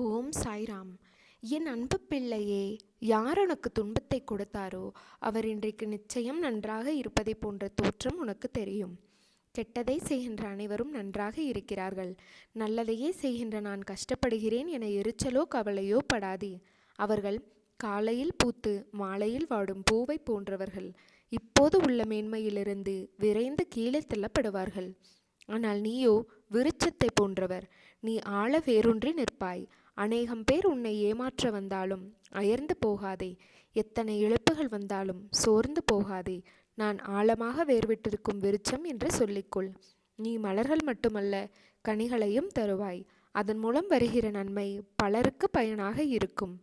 ஓம் சாய்ராம். என் அன்பு பிள்ளையே யார் உனக்கு துன்பத்தை கொடுத்தாரோ அவர் இன்றைக்கு நிச்சயம் நன்றாக இருப்பதை போன்ற தோற்றம் உனக்கு தெரியும். கெட்டதை செய்கின்ற அனைவரும் நன்றாக இருக்கிறார்கள். நல்லதையே செய்கின்ற நான் கஷ்டப்படுகிறேன் என எரிச்சலோ கவலையோ படாதே. அவர்கள் காலையில் பூத்து மாலையில் வாடும் பூவை போன்றவர்கள். இப்போது உள்ள மேன்மையிலிருந்து விரைந்து கீழே தள்ளப்படுவார்கள். ஆனால் நீயோ விருட்சத்தை போன்றவர். நீ ஆழ வேரூன்றி நிற்பாய். அநேகம் பேர் உன்னை ஏமாற்ற வந்தாலும் அயர்ந்து போகாதே. எத்தனை இழப்புகள் வந்தாலும் சோர்ந்து போகாதே. நான் ஆழமாக வேர்விட்டிருக்கும் விருச்சம் என்று சொல்லிக்கொள். நீ மலர்கள் மட்டுமல்ல கனிகளையும் தருவாய். அதன் மூலம் வருகிற நன்மை பலருக்கு பயனாக இருக்கும்.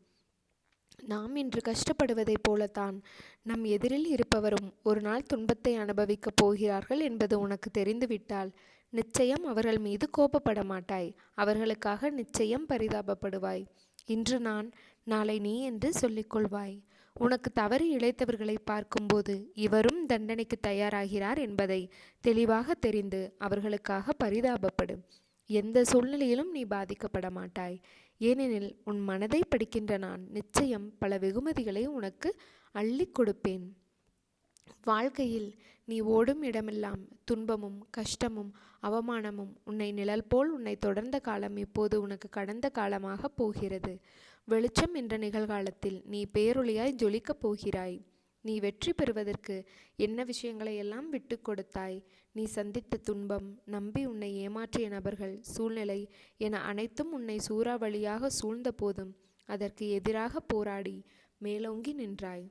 நாம் இன்று கஷ்டப்படுவதைப் போலத்தான் நம் எதிரில் இருப்பவரும் ஒரு நாள் துன்பத்தை அனுபவிக்கப் போகிறார்கள் என்பது உனக்கு தெரிந்துவிட்டால் நிச்சயம் அவர்கள் மீது கோபப்பட மாட்டாய் அவர்களுக்காக நிச்சயம் பரிதாபப்படுவாய். இன்று நான் நாளை நீ என்று சொல்லிக்கொள்வாய். உனக்கு தவறு இழைத்தவர்களை பார்க்கும்போது இவரும் தண்டனைக்கு தயாராகிறார் என்பதை தெளிவாக தெரிந்து அவர்களுக்காக பரிதாபப்படு. எந்த சூழ்நிலையிலும் நீ பாதிக்கப்பட மாட்டாய் ஏனெனில் உன் மனதை படிக்கின்ற நான் நிச்சயம் பல வெகுமதிகளை உனக்கு அள்ளி கொடுப்பேன். வாழ்க்கையில் நீ ஓடும் இடமெல்லாம் துன்பமும் கஷ்டமும் அவமானமும் உன்னை நிழல் போல் உன்னை தொடர்ந்த காலம் இப்போது உனக்கு கடந்த காலமாக போகிறது. வெளிச்சம் என்ற நிகழ்காலத்தில் நீ பேரொளியாய் ஜொலிக்கப் போகிறாய். நீ வெற்றி பெறுவதற்கு என்ன விஷயங்களை எல்லாம் விட்டு கொடுத்தாய்? நீ சந்தித்த துன்பம் நம்பி உன்னை ஏமாற்றிய நபர்கள் சூழ்நிலை என அனைத்தும் உன்னை சூறாவளியாக சூழ்ந்த போதும் அதற்கு எதிராக போராடி மேலோங்கி நின்றாய்.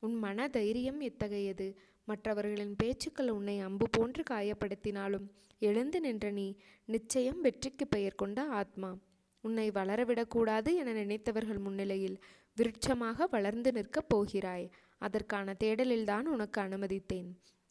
உன் மன தைரியம் எத்தகையது? மற்றவர்களின் பேச்சுக்கள் உன்னை அம்பு போன்று காயப்படுத்தினாலும் எழுந்து நின்ற நீ நிச்சயம் வெற்றிக்கு பெயர் கொண்ட ஆத்மா. உன்னை வளரவிடக்கூடாது என நினைத்தவர்கள் முன்னிலையில் விருட்சமாக வளர்ந்து நிற்கப் போகிறாய். அதற்கான தேடலில்தான் உனக்கு அனுமதித்தேன்.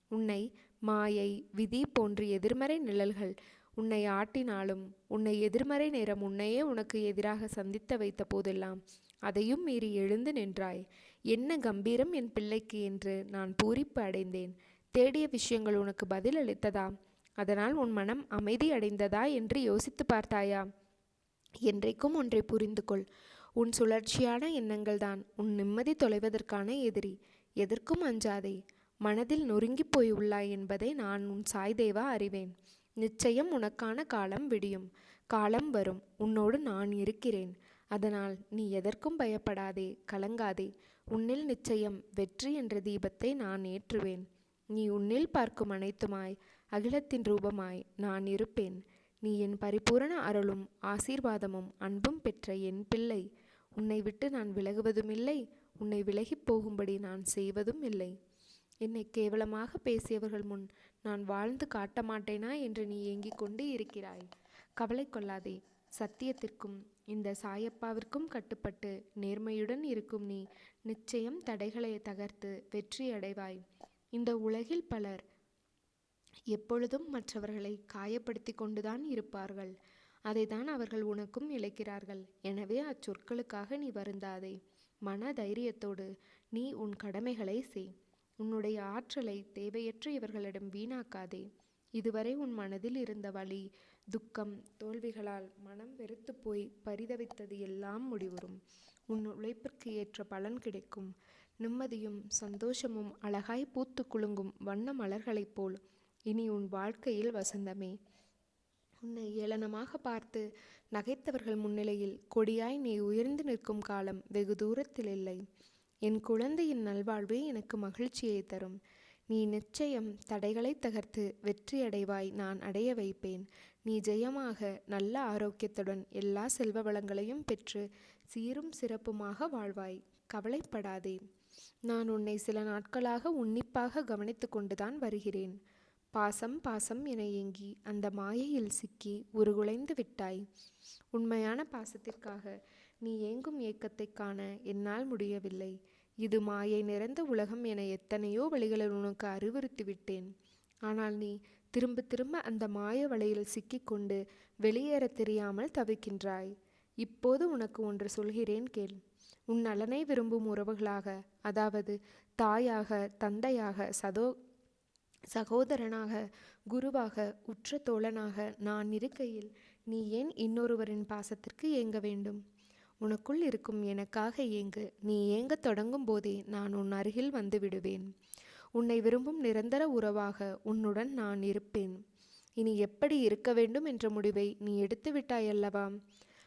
உன்னை மாயை விதி போன்ற எதிர்மறை நிழல்கள் உன்னை ஆட்டினாலும் உன்னை எதிர்மறை நேரம் உன்னையே உனக்கு எதிராக சந்தித்த வைத்த போதெல்லாம் அதையும் மீறி எழுந்து நின்றாய். என்ன கம்பீரம் என் பிள்ளைக்கு? என்று நான் பூரிப்பு அடைந்தேன். தேடிய விஷயங்கள் உனக்கு பதில் அளித்ததா? அதனால் உன் மனம் அமைதி அடைந்ததா? என்று யோசித்து பார்த்தாயா? என்றைக்கும் ஒன்றை புரிந்து கொள். உன் சுழற்சியான எண்ணங்கள் தான் உன் நிம்மதி தொலைவதற்கான எதிரி. எதற்கும் அஞ்சாதே. மனதில் நொறுங்கி போய் உள்ளாய் என்பதை நான் உன் சாய்தேவா அறிவேன். நிச்சயம் உனக்கான காலம் விடியும். காலம் வரும். உன்னோடு நான் இருக்கிறேன். அதனால் நீ எதற்கும் பயப்படாதே கலங்காதே. உன்னில் நிச்சயம் வெற்றி என்ற தீபத்தை நான் ஏற்றுவேன். நீ உன்னில் பார்க்கும் அனைத்துமாய் அகிலத்தின் ரூபமாய் நான் இருப்பேன். நீ என் பரிபூரண அருளும் ஆசீர்வாதமும் அன்பும் பெற்ற என் பிள்ளை. உன்னை விட்டு நான் விலகுவதுமில்லை உன்னை விலகிப் போகும்படி நான் செய்வதும் இல்லை. என்னை கேவலமாக பேசியவர்கள் முன் நான் வாழ்ந்து காட்ட மாட்டேனா என்று நீ ஏங்கிக் கொண்டு இருக்கிறாய். கவலை கொள்ளாதே. சத்தியத்திற்கும் இந்த சாயப்பாவிற்கும் கட்டுப்பட்டு நேர்மையுடன் இருக்கும் நீ நிச்சயம் தடைகளை தகர்த்து வெற்றி அடைவாய். இந்த உலகில் பலர் எப்பொழுதும் மற்றவர்களை காயப்படுத்தி கொண்டுதான் இருப்பார்கள். அதைதான் அவர்கள் உனக்கும் இழைக்கிறார்கள். எனவே அச்சொற்களுக்காக நீ வருந்தாதே. மன தைரியத்தோடு நீ உன் கடமைகளை செய். உன்னுடைய ஆற்றலை தேவையற்ற இவர்களிடம் வீணாக்காதே. இதுவரை உன் மனதில் இருந்த வழி துக்கம் தோல்விகளால் மனம் வெறுத்து போய் பரிதவித்தது எல்லாம் முடிவுறும். உன் உழைப்பிற்கு ஏற்ற பலன் கிடைக்கும். நிம்மதியும் சந்தோஷமும் அழகாய் பூத்து குலுங்கும் வண்ண மலர்களைப் போல் இனி உன் வாழ்க்கையில் வசந்தமே. உன்னை ஏளனமாக பார்த்து நகைத்தவர்கள் முன்னிலையில் கொடியாய் நீ உயர்ந்து நிற்கும் காலம் வெகு தூரத்தில் இல்லை. என் குழந்தையின் நல்வாழ்வே எனக்கு மகிழ்ச்சியை தரும். நீ நிச்சயம் தடைகளை தகர்த்து வெற்றியடைவாய் நான் அடைய வைப்பேன். நீ ஜெயமாக நல்ல ஆரோக்கியத்துடன் எல்லா செல்வ வளங்களையும் பெற்று சீரும் சிறப்புமாக வாழ்வாய். கவலைப்படாதே. நான் உன்னை சில நாட்களாக உன்னிப்பாக கவனித்து கொண்டுதான் வருகிறேன். பாசம் பாசம் என ஏங்கி அந்த மாயையில் சிக்கி உருகுலைந்து விட்டாய். உண்மையான பாசத்திற்காக நீ ஏங்கும் ஏக்கத்தை காண என்னால் முடியவில்லை. இது மாயை நிறைந்த உலகம் என எத்தனையோ வழிகளில் உனக்கு அறிவுறுத்தி விட்டேன் ஆனால் நீ திரும்ப திரும்ப அந்த மாய வலையில் சிக்கிக்கொண்டு வெளியேற தெரியாமல் தவிக்கின்றாய். இப்போது உனக்கு ஒன்று சொல்கிறேன் கேள். உன் நலனை விரும்பும் உறவுகளாக அதாவது தாயாக தந்தையாக சதோ சகோதரனாக குருவாக உற்ற தோழனாக நான் இருக்கையில் நீ ஏன் இன்னொருவரின் பாசத்திற்கு ஏங்க வேண்டும்? உனக்குள் இருக்கும் எனக்காக ஏங்கு. நீ ஏங்கத் தொடங்கும் போதே நான் உன் அருகில் வந்து விடுவேன். உன்னை விரும்பும் நிரந்தர உறவாக உன்னுடன் நான் இருப்பேன். இனி எப்படி இருக்க வேண்டும் என்ற முடிவை நீ எடுத்து விட்டாயல்லவா?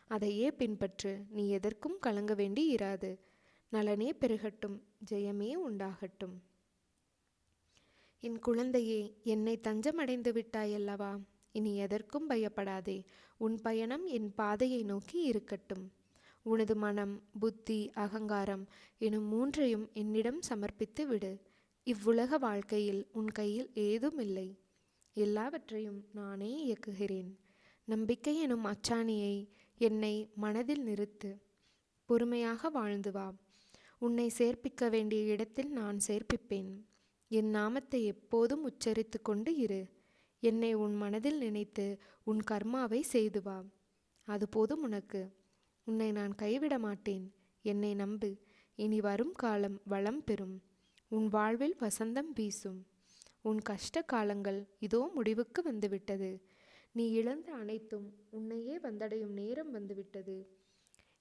அதையே பின்பற்று. நீ எதற்கும் கலங்க வேண்டி இராது. நலனே பெருகட்டும். ஜெயமே உண்டாகட்டும். என் குழந்தையே என்னை தஞ்சமடைந்து விட்டாயல்லவா? இனி எதற்கும் பயப்படாதே. உன் பயணம் என் பாதையை நோக்கி இருக்கட்டும். உனது மனம் புத்தி அகங்காரம் எனும் மூன்றையும் என்னிடம் சமர்ப்பித்து விடு. இவ்வுலக வாழ்க்கையில் உன் கையில் ஏதுமில்லை எல்லாவற்றையும் நானே இயக்குகிறேன். நம்பிக்கை எனும் அச்சாணியை என்னை மனதில் நிறுத்து. பொறுமையாக வாழ்ந்து வா. உன்னை சேர்ப்பிக்க வேண்டிய இடத்தில் நான் சேர்ப்பிப்பேன். என் நாமத்தை எப்போதும் உச்சரித்து கொண்டு இரு. என்னை உன் மனதில் நினைத்து உன் கர்மாவை செய்து வா. அது போதும் உனக்கு. உன்னை நான் கைவிட மாட்டேன். என்னை நம்பு. இனி வரும் காலம் வளம் பெறும். உன் வாழ்வில் வசந்தம் வீசும். உன் கஷ்ட காலங்கள் இதோ முடிவுக்கு வந்துவிட்டது. நீ இழந்த அனைத்தும் உன்னையே வந்தடையும் நேரம் வந்துவிட்டது.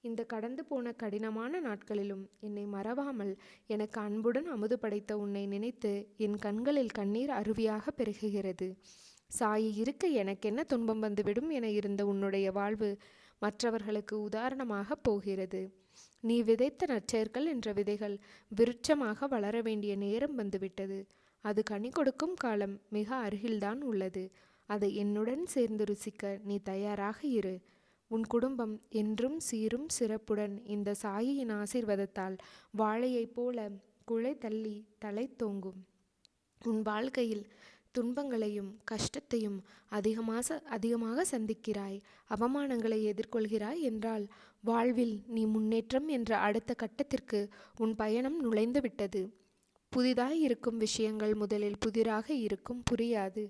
இந்த கடந்து போன கடினமான நாட்களிலும் என்னை மறவாமல் எனக்கு அன்புடன் அமுது படைத்த உன்னை நினைத்து என் கண்களில் கண்ணீர் அருவியாக பெருகுகிறது. சாயி இருக்க எனக்கென்ன துன்பம் வந்துவிடும் என இருந்த உன்னுடைய வாழ்வு மற்றவர்களுக்கு உதாரணமாக போகிறது. நீ விதைத்த நற்செயர்கள் என்ற விதைகள் விருட்சமாக வளர வேண்டிய நேரம் வந்துவிட்டது. அது கனி கொடுக்கும் காலம் மிக அருகில்தான் உள்ளது. அதை என்னுடன் சேர்ந்து ருசிக்க நீ தயாராக இரு. உன் குடும்பம் என்றும் சீரும் சிறப்புடன் இந்த சாயியின் ஆசிர்வாதத்தால் வாழையைப் போல குழை தள்ளி தலை தோங்கும். உன் வாழ்க்கையில் துன்பங்களையும் கஷ்டத்தையும் அதிகமாக அதிகமாக சந்திக்கிறாய். அவமானங்களை எதிர்கொள்கிறாய் என்றால் வாழ்வில் நீ முன்னேற்றம் என்ற அடுத்த கட்டத்திற்கு உன் பயணம் நுழைந்து விட்டது. புதிதாய் இருக்கும் விஷயங்கள் முதலில் புதிராக இருக்கும் புரியாது.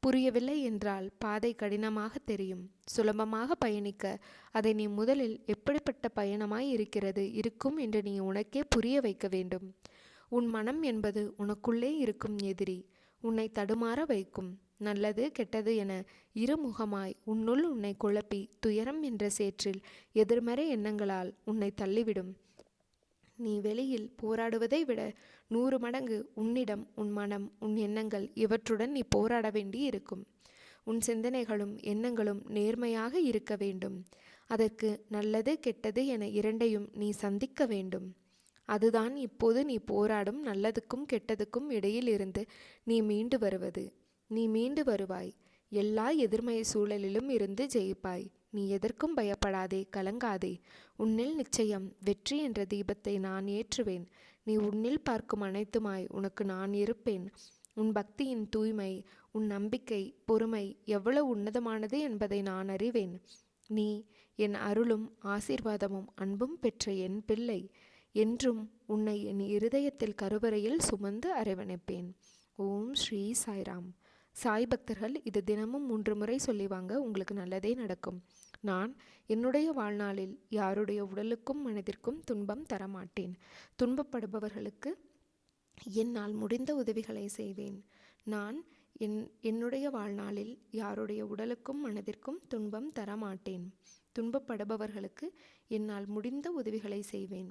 புரியவில்லை என்றால் பாதை கடினமாக தெரியும். சுலபமாக பயணிக்க அதை நீ முதலில் எப்படிப்பட்ட பயணமாய் இருக்கிறது இருக்கும் என்று நீ உனக்கே புரிய வைக்க வேண்டும். உன் மனம் என்பது உனக்குள்ளே இருக்கும் எதிரி. உன்னை தடுமாற வைக்கும். நல்லது கெட்டது என இருமுகமாய் உன்னுள் உன்னை குழப்பி துயரம் என்ற சேற்றில் எதிர்மறை எண்ணங்களால் உன்னை தள்ளிவிடும். நீ வெளியில் போராடுவதை விட நூறு மடங்கு உன்னிடம் உன் மனம் உன் எண்ணங்கள் இவற்றுடன் நீ போராட வேண்டி இருக்கும். உன் சிந்தனைகளும் எண்ணங்களும் நேர்மையாக இருக்க வேண்டும். அதற்கு நல்லது கெட்டது என இரண்டையும் நீ சந்திக்க வேண்டும். அதுதான் இப்போது நீ போராடும் நல்லதுக்கும் கெட்டதுக்கும் இடையில் இருந்து நீ மீண்டு வருவது. நீ மீண்டு வருவாய். எல்லா எதிர்மய சூழலிலும் இருந்து ஜெயிப்பாய். நீ எதற்கும் பயப்படாதே கலங்காதே. உன்னில் நிச்சயம் வெற்றி என்ற தீபத்தை நான் ஏற்றுவேன். நீ உன்னில் பார்க்கும் அனைத்துமாய் உனக்கு நான் இருப்பேன். உன் பக்தியின் தூய்மை உன் நம்பிக்கை பொறுமை எவ்வளவு உன்னதமானது என்பதை நான் அறிவேன். நீ என் அருளும் ஆசீர்வாதமும் அன்பும் பெற்ற என் பிள்ளை. என்றும் உன்னை என் இருதயத்தில் கருவறையில் சுமந்து அரவணைப்பேன். ஓம் ஸ்ரீ சாய்ராம். சாய் பக்தர்கள் இது தினமும் மூன்று முறை சொல்லிவாங்க உங்களுக்கு நல்லதே நடக்கும். நான் என்னுடைய வாழ்நாளில் யாருடைய உடலுக்கும் மனதிற்கும் துன்பம் தரமாட்டேன். துன்பப்படுபவர்களுக்கு என்னால் முடிந்த உதவிகளை செய்வேன். நான் என் என்னுடைய வாழ்நாளில் யாருடைய உடலுக்கும் மனதிற்கும் துன்பம் தரமாட்டேன். துன்பப்படுபவர்களுக்கு என்னால் முடிந்த உதவிகளை செய்வேன்.